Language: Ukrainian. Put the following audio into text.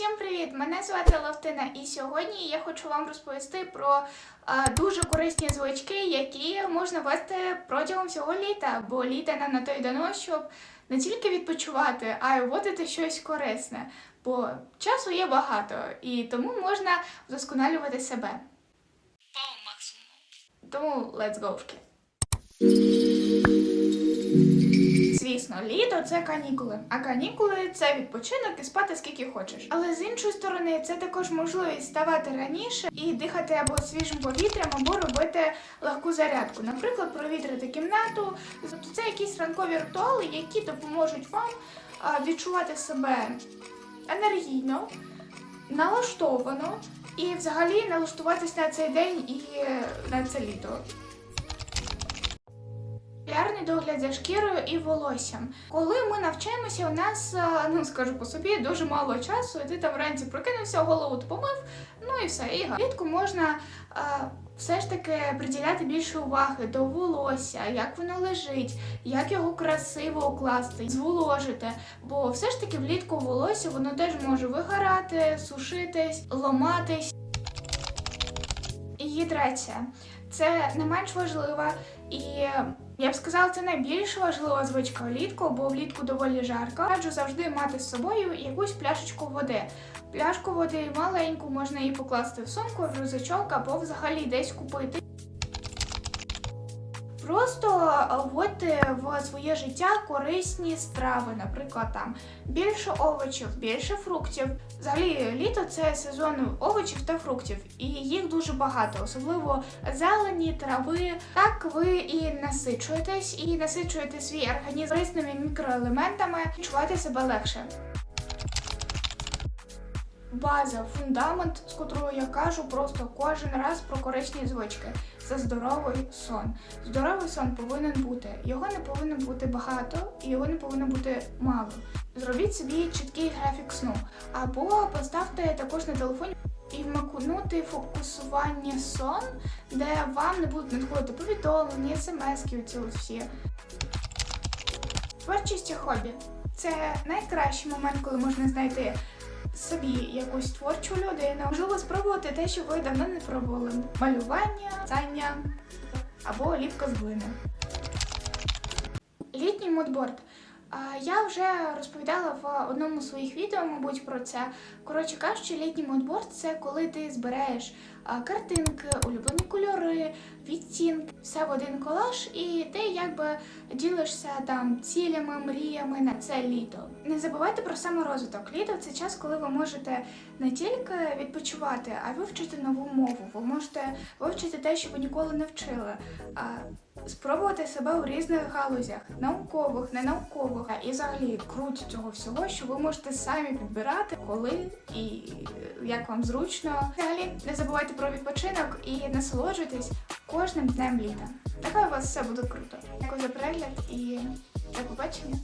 Всім привіт! Мене звати Лавтина, і сьогодні я хочу вам розповісти про е, дуже корисні звички, які можна вести протягом всього літа, бо літо нам на то й дано, щоб не тільки відпочивати, а й вводити щось корисне. Бо часу є багато, і тому можна вдосконалювати себе. По максимуму. Тому let's go! Звісно, літо це канікули, а канікули це відпочинок і спати скільки хочеш. Але з іншої сторони, це також можливість вставати раніше і дихати або свіжим повітрям, або робити легку зарядку. Наприклад, провітрити кімнату. Тобто це якісь ранкові ритуали, які допоможуть вам відчувати себе енергійно, налаштовано і взагалі налаштуватись на цей день і е, на це літо. Регулярний догляд за шкірою і волоссям. Коли ми навчаємося, у нас, е, ну скажу по собі, дуже мало часу, і ти там вранці прокинувся, голову помив, ну і все. І влітку можна е, все ж таки приділяти більше уваги до волосся, як воно лежить, як його красиво укласти, зволожити. Бо все ж таки влітку волосся воно теж може вигорати, сушитись, ломатись. І гідрація. Це не менш важлива і я б сказала, це найбільш важлива звичка влітку, бо влітку доволі жарко. Раджу завжди мати з собою якусь пляшечку води. Пляшку води маленьку, можна її покласти в сумку, в рюкзачок або взагалі десь купити. Просто вводьте в своє життя корисні страви, наприклад, там більше овочів, більше фруктів. Взагалі, літо це сезон овочів та фруктів, і їх дуже багато, особливо зелені, трави. Так ви і насичуєтесь, і насичуєте свій організм корисними мікроелементами, відчувати себе легше. База, фундамент, з котрого я кажу просто кожен раз про корисні звички. Це здоровий сон. Здоровий сон повинен бути. Його не повинно бути багато і його не повинно бути мало. Зробіть собі чіткий графік сну. Або поставте також на телефоні і вмикнути фокусування сон, де вам не будуть надходити повідомлення, смс-ки, оці всі. Творчість і хобі. Це найкращий момент, коли можна знайти собі якусь творчу людину. Можливо, спробувати те, що ви давно не пробували. Малювання, цання або ліпка з глини. Літній мудборд. Я вже розповідала в одному з своїх відео, мабуть, про це. Коротше кажучи, літній мудборд це коли ти збираєш картинки, улюблені кольори, відтінки, все в один колаж, і ти якби ділишся там цілями, мріями на це літо. Не забувайте про саморозвиток. Літо це час, коли ви можете не тільки відпочивати, а й вивчити нову мову. Ви можете вивчити те, що ви ніколи не вчили. А, спробувати себе у різних галузях, наукових, ненаукових. І взагалі круть цього всього, що ви можете самі підбирати, коли і як вам зручно. Взагалі не забувайте про відпочинок і насолоджуйтесь кожним днем літа. Нехай у вас все буде круто. Дякую за перегляд і до побачення.